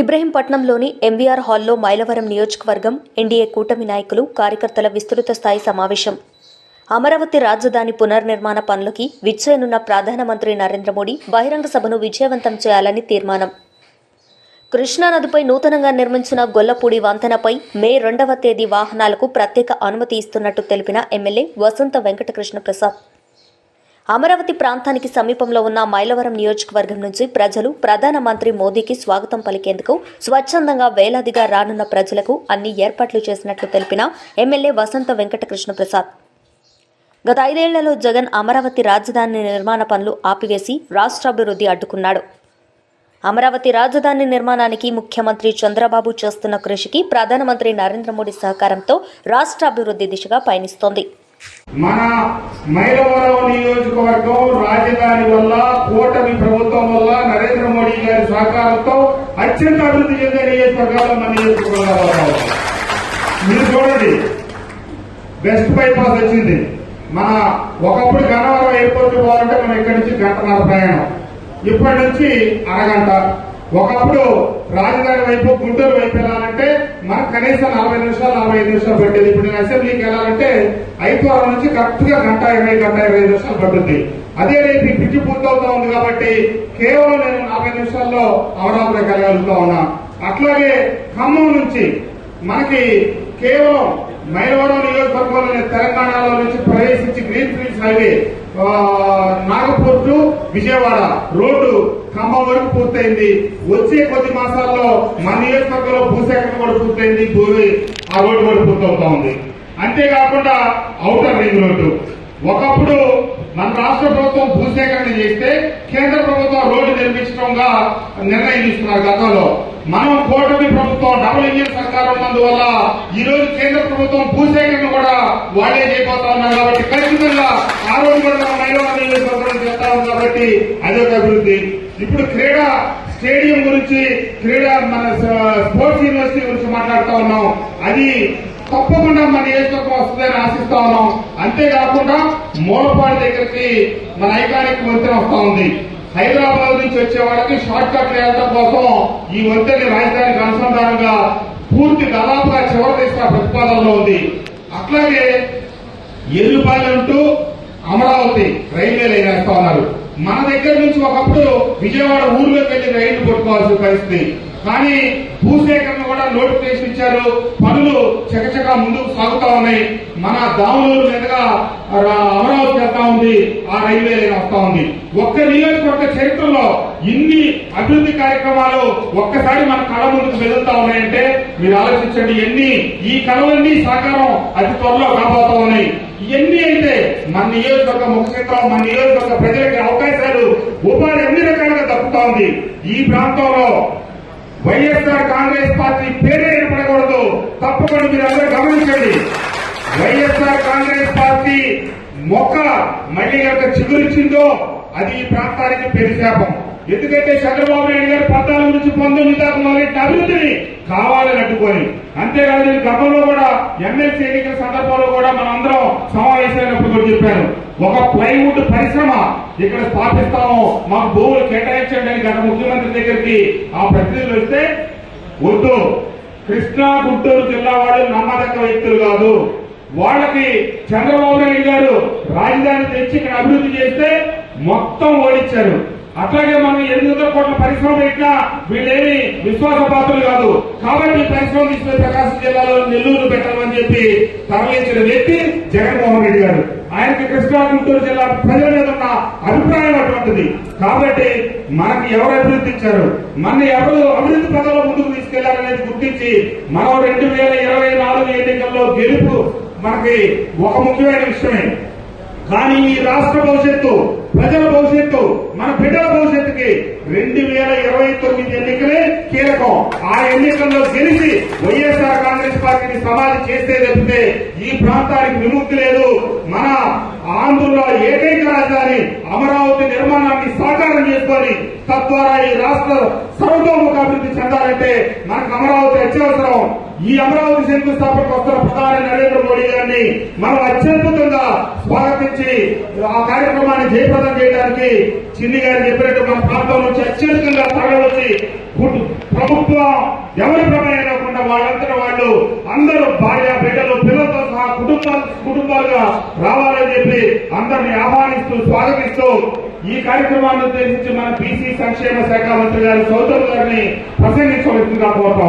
ఇబ్రహీంపట్నంలోని MVR హాల్లో మైలవరం నియోజకవర్గం NDA కూటమి నాయకులు కార్యకర్తల విస్తృత స్థాయి సమావేశం. అమరావతి రాజధాని పునర్నిర్మాణ పనులకి విచ్చేయనున్న ప్రధానమంత్రి నరేంద్ర మోడీ బహిరంగ సభను విజయవంతం చేయాలని తీర్మానం. కృష్ణానదిపై నూతనంగా నిర్మించిన గొల్లపూడి వంతెనపై మే రెండవ తేదీ వాహనాలకు ప్రత్యేక అనుమతి ఇస్తున్నట్టు తెలిపిన ఎమ్మెల్యే వసంత వెంకటకృష్ణ ప్రసాద్ అమరావతి ప్రాంతానికి సమీపంలో ఉన్న మైలవరం నియోజకవర్గం నుంచి ప్రజలు ప్రధానమంత్రి మోదీకి స్వాగతం పలికేందుకు స్వచ్ఛందంగా వేలాదిగా రానున్న ప్రజలకు అన్ని ఏర్పాట్లు చేసినట్లు తెలిపిన ఎమ్మెల్యే వసంత వెంకటకృష్ణ ప్రసాద్ గత ఐదేళ్ళలో జగన్ అమరావతి రాజధాని నిర్మాణ పనులు ఆపివేసి రాష్ట్రాభివృద్ధి అడ్డుకున్నాడు. అమరావతి రాజధాని నిర్మాణానికి ముఖ్యమంత్రి చంద్రబాబు చేస్తున్న కృషికి ప్రధానమంత్రి నరేంద్ర మోడీ సహకారంతో రాష్ట్రాభివృద్ధి దిశగా పయనిస్తోంది. మన మైలవరం నియోజకవర్గం రాజధాని వల్ల కూటమి ప్రభుత్వం వల్ల నరేంద్ర మోడీ గారి సహకారంతో అత్యంత అభివృద్ధి చెందే నియోజకవర్గాల్లో మన నియోజకవర్గాలు మీరు చూడండి బెస్ట్ బైపాస్ వచ్చింది. మన ఒకప్పుడు గన్నవరం ఎయిర్పోర్ట్ పోవాలంటే మనం ఇక్కడి నుంచి గంటన్నర ప్రయాణం. ఇప్పటి నుంచి అరగంట. ఒకప్పుడు రాజధాని వైపు గుంటూరు వైపు వెళ్ళాలంటే మనకు కనీసం నలభై నిమిషాలు నలభై ఐదు నిమిషాలు పట్టేది. ఇప్పుడు నేను అసెంబ్లీకి వెళ్ళాలంటే ఐదువారం నుంచి కరెక్ట్గా గంట ఇరవై గంట ఇరవై ఐదు నిమిషాలు పడుతుంది అదే రేపు పిచ్చి పూర్తవుతా ఉంది కాబట్టి కేవలం నేను నలభై నిమిషాల్లో అమరావతికి కలగలుగుతా ఉన్నా. అట్లాగే ఖమ్మం నుంచి మనకి కేవలం మైలవరం నియోజకవర్గంలోని తెలంగాణలో నుంచి ప్రవేశించి green fields highway Nagpur to Vijayawada road Khammam వరకు పూర్తయింది. వచ్చే కొద్ది మాసాల్లో మన నియోజకవర్గంలో భూసేకరణ కూడా పూర్తయింది. భూమి ఆ రోడ్డు కూడా పూర్తవుతా ఉంది. అంతేకాకుండా ఔటర్ రింగ్ రోడ్డు. ఒకప్పుడు మన రాష్ట్ర ప్రభుత్వం భూసేకరణ చేస్తే కేంద్ర ప్రభుత్వం రోడ్డు నిర్మించడంగా నిర్ణయం తీసుకున్నారు గతంలో. మనం కూటమి ప్రభుత్వం డబుల్ ఇంజిన్ సర్కారం ఉన్నందువల్ల ఈ రోజు కేంద్ర ప్రభుత్వం భూసేకరణ కూడా వాళ్ళే చేయబోతా ఉన్నారు కాబట్టి ఖచ్చితంగా ఆ రోజు కూడా మనం మహిళా చేస్తా ఉన్నాం కాబట్టి అదొక అభివృద్ధి. ఇప్పుడు క్రీడా స్టేడియం గురించి క్రీడా మన స్పోర్ట్స్ యూనివర్సిటీ గురించి మాట్లాడుతూ ఉన్నాం. అది తప్పకుండా మన నియోజకవర్గం వస్తుందని ఆశిస్తా ఉన్నాం. అంతేకాకుండా మూలపాడు దగ్గరికి మన ఐకానిక్ వంతెన వస్తా ఉంది. హైదరాబాద్ నుంచి వచ్చే వాళ్ళకి షార్ట్ కట్ వేయడం కోసం ఈ వంతెన రాజధానికి అనుసంధానంగా పూర్తి దాదాపుగా చివరి తీసుకున్న ప్రతిపాదనలో ఉంది. అట్లాగే Yellupalem to Amaravati railway line వేస్తా ఉన్నారు. మన దగ్గర నుంచి ఒకప్పుడు విజయవాడ ఊర్లోకి వెళ్ళి రైలు కొట్టుకోవాల్సిన పరిస్థితి. కానీ భూసేకరణ కూడా నోటిఫికేషన్ ఇచ్చారు. పనులు చకచకా ముందుకు సాగుతా ఉన్నాయి. మన దాములూరు మీదుగా రా- అమరావతి వెళ్తా ఉంది. ఆ రైల్వే లైన్ వస్తా ఉంది. ఒక్క నియోజకవర్గ చరిత్రలో ఇన్ని అభివృద్ధి కార్యక్రమాలు ఒక్కసారి మన కళ ముందుకు వెళ్తా ఉన్నాయంటే మీరు ఆలోచించండి ఎన్ని ఈ కళలన్నీ సాకారం అతి త్వరలో కాబోతా ఉన్నాయి. ఇవన్నీ అయితే మన నియోజకవర్గ ముఖ్యత్వం మన నియోజకవర్గ ప్రజలకి అవకాశాలు ఉపాధి అన్ని రకాలుగా దక్కుతా ఉంది. ఈ ప్రాంతంలో వైఎస్ఆర్ కాంగ్రెస్ పార్టీ పేరే ఏర్పడకూడదు తప్పకుండా మీరు అందరూ గమనించండి. వైఎస్ఆర్ కాంగ్రెస్ పార్టీ మొక్క మళ్ళీ యొక్క చిగురిచిందో అది ఈ ప్రాంతానికి పెరిశాపం ఎందుకంటే చంద్రబాబు నాయుడు గారు పద్నాలుగు నుంచి పంతొమ్మిది దాకా మొదలెట్టిన అభివృద్ధిని కావాలని అడ్డుకొని అంతేకాదు నేను గతంలో కూడా ఎమ్మెల్సీ ఎన్నికల సందర్భంలో కూడా మనందరం సమావేశమైనప్పుడు కూడా చెప్పాను ఒక ప్లైవుడ్ పరిశ్రమ ఇక్కడ స్థాపిస్తాము మాకు భూములు కేటాయించండి అని గత ముఖ్యమంత్రి దగ్గరికి ఆ ప్రతినిధులు వస్తే వద్దు. కృష్ణా గుంటూరు జిల్లా వాళ్ళు నమ్మదగ్గ వ్యక్తులు కాదు. వాళ్ళకి చంద్రబాబు నాయుడు గారు రాజధాని తెచ్చి ఇక్కడ అభివృద్ధి చేస్తే మొత్తం ఓడించారు అట్లాగే మనం ఎనిమిది కోట్ల పరిశ్రమ పెట్టినా వీళ్ళేమి విశ్వాసపాత్రులు కాదు. కాబట్టి పరిశ్రమ తీసుకునే ప్రకాశం జిల్లాలో నెల్లూరు పెట్టాలని చెప్పి తరలించిన వ్యక్తి జగన్మోహన్ రెడ్డి గారు. ఆయనకి కృష్ణా గుంటూరు జిల్లా ప్రజల మీద ఉన్న అభిప్రాయం అటువంటిది. కాబట్టి మనకి ఎవరు అభివృద్ధి ఇచ్చారు? మన ఎవరు అభివృద్ధి పదంలో ముందుకు తీసుకెళ్ళారనేది గుర్తించి మనం రెండు వేల ఇరవై నాలుగు ఎన్నికల్లో గెలుపు మనకి ఒక ముఖ్యమైన విషయమే. కానీ ఈ రాష్ట్ర భవిష్యత్తు ప్రజల భవిష్యత్తు మన బిడ్డల భవిష్యత్తుకి రెండు వేల ఇరవై తొమ్మిది ఎన్నికలే కీలకం. ఆ ఎన్నికల్లో గెలిచి వైఎస్ఆర్ కాంగ్రెస్ పార్టీని సమాధి చేస్తే తప్పితే ఈ ప్రాంతానికి విముక్తి లేదు. మన ఏకైక అమరావతి నిర్మాణాన్ని సాకారం చేసుకొని తద్వారా ఈ రాష్ట్ర సర్వతోముఖ అభివృద్ధి చెందాలంటే మనకు అమరావతి అత్యవసరం. ఈ అమరావతి శంకుస్థాపనకు వస్తున్న ప్రధాని నరేంద్ర మోడీ గారిని మనం అత్యద్భుతంగా స్వాగతించి ఆ కార్యక్రమాన్ని జయప్రదం చేయడానికి చిన్ని గారు చెప్పినట్టు మన ప్రాంతం నుంచి అత్యధికంగా తరలి ప్రభుత్వం ఎవరి ప్రమేయం లేకుండా వాళ్ళంతా వాళ్ళు అందరూ భార్య బిడ్డ కుటుంబాలు కుటుంబాలుగా రావాలని చెప్పి అందరిని ఆహ్వానిస్తూ స్వాగతిస్తూ ఈ కార్యక్రమాన్ని ఉద్దేశించి మన బీసీ సంక్షేమ శాఖ మంత్రి గారు సౌదరు గారిని ప్రసంగించవలసిందిగా కోరుతాం